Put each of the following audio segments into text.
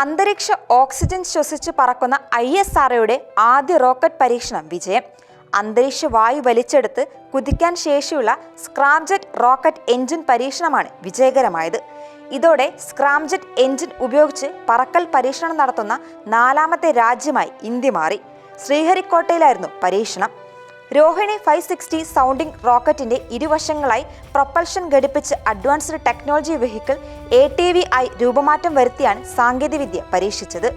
അന്തരീക്ഷ ഓക്സിജൻ ശ്വസിച്ച് പറക്കുന്ന ഐ എസ് ആർഒയുടെ ആദ്യ റോക്കറ്റ് പരീക്ഷണം വിജയം. അന്തരീക്ഷ വായു വലിച്ചെടുത്ത് കുതിക്കാൻ ശേഷിയുള്ള സ്ക്രാംജെറ്റ് റോക്കറ്റ് എഞ്ചിൻ പരീക്ഷണമാണ് വിജയകരമായത്. ഇതോടെ സ്ക്രാംജെറ്റ് എഞ്ചിൻ ഉപയോഗിച്ച് പറക്കൽ പരീക്ഷണം നടത്തുന്ന നാലാമത്തെ രാജ്യമായി ഇന്ത്യ മാറി. ശ്രീഹരിക്കോട്ടയിലായിരുന്നു പരീക്ഷണം. രോഹിണി ഫൈവ് സിക്സ്റ്റി സൗണ്ടിംഗ് റോക്കറ്റിന്റെ ഇരുവശങ്ങളായി propulsion ഘടിപ്പിച്ച് advanced technology vehicle A T V ആയി രൂപമാറ്റം വരുത്തിയാണ് സാങ്കേതികവിദ്യ പരീക്ഷിച്ചത്.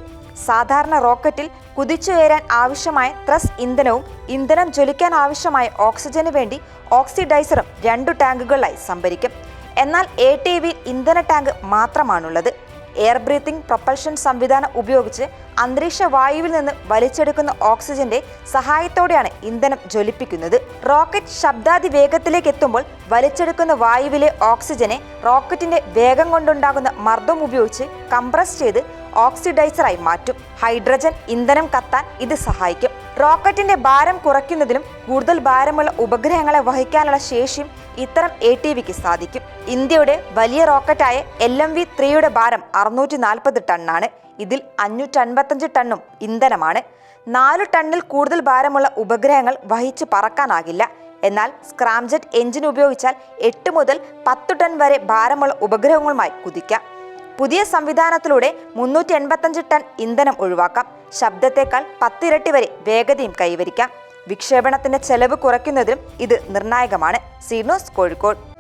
സാധാരണ റോക്കറ്റിൽ കുതിച്ചുയരാൻ ആവശ്യമായ ത്രസ് ഇന്ധനവും ഇന്ധനം ജ്വലിക്കാൻ ആവശ്യമായ ഓക്സിജന് വേണ്ടി ഓക്സിഡൈസറും രണ്ടു ടാങ്കുകളിലായി സംഭരിക്കും. എന്നാൽ എ ടി വിയിൽ ഇന്ധന ടാങ്ക് മാത്രമാണുള്ളത്. എയർ ബ്രീത്തിംഗ് പ്രൊപ്പൽഷൻ സംവിധാനം ഉപയോഗിച്ച് അന്തരീക്ഷ വായുവിൽ നിന്ന് വലിച്ചെടുക്കുന്ന ഓക്സിജന്റെ സഹായത്തോടെയാണ് ഇന്ധനം ജ്വലിപ്പിക്കുന്നത്. റോക്കറ്റ് ശബ്ദാതി വേഗത്തിലേക്ക് എത്തുമ്പോൾ വലിച്ചെടുക്കുന്ന വായുവിലെ ഓക്സിജനെ റോക്കറ്റിന്റെ വേഗം കൊണ്ടുണ്ടാകുന്ന മർദ്ദം ഉപയോഗിച്ച് കംപ്രസ് ചെയ്ത് ഓക്സിഡൈസറായി മാറ്റും. ഹൈഡ്രജൻ ഇന്ധനം കത്താൻ ഇത് സഹായിക്കും. റോക്കറ്റിന്റെ ഭാരം കുറയ്ക്കുന്നതിനും കൂടുതൽ ഭാരമുള്ള ഉപഗ്രഹങ്ങളെ വഹിക്കാനുള്ള ശേഷിയും ഇത്തരം എ ടി വിക്ക് സാധിക്കും. ഇന്ത്യയുടെ വലിയ റോക്കറ്റായ എൽ എം വി ത്രീയുടെ ഭാരം അറുന്നൂറ്റി നാൽപ്പത് ടണ്ണാണ്. ഇതിൽ അഞ്ഞൂറ്റൻപത്തഞ്ച് ടണ്ണും ഇന്ധനമാണ്. നാലു ടണ്ണിൽ കൂടുതൽ ഭാരമുള്ള ഉപഗ്രഹങ്ങൾ വഹിച്ച് പറക്കാനാകില്ല. എന്നാൽ സ്ക്രാംജെറ്റ് എഞ്ചിൻ ഉപയോഗിച്ചാൽ എട്ട് മുതൽ പത്ത് ടൺ വരെ ഭാരമുള്ള ഉപഗ്രഹങ്ങളുമായി കുതിക്കാം. പുതിയ സംവിധാനത്തിലൂടെ മുന്നൂറ്റി എൺപത്തഞ്ച് ടൺ ഇന്ധനം ഒഴിവാക്കാം. ശബ്ദത്തേക്കാൾ പത്തിരട്ടി വരെ വേഗതയും കൈവരിക്കാം. വിക്ഷേപണത്തിന്റെ ചെലവ് കുറയ്ക്കുന്നതിലും ഇത് നിർണായകമാണ്. സീനോസ് കോഴിക്കോട്.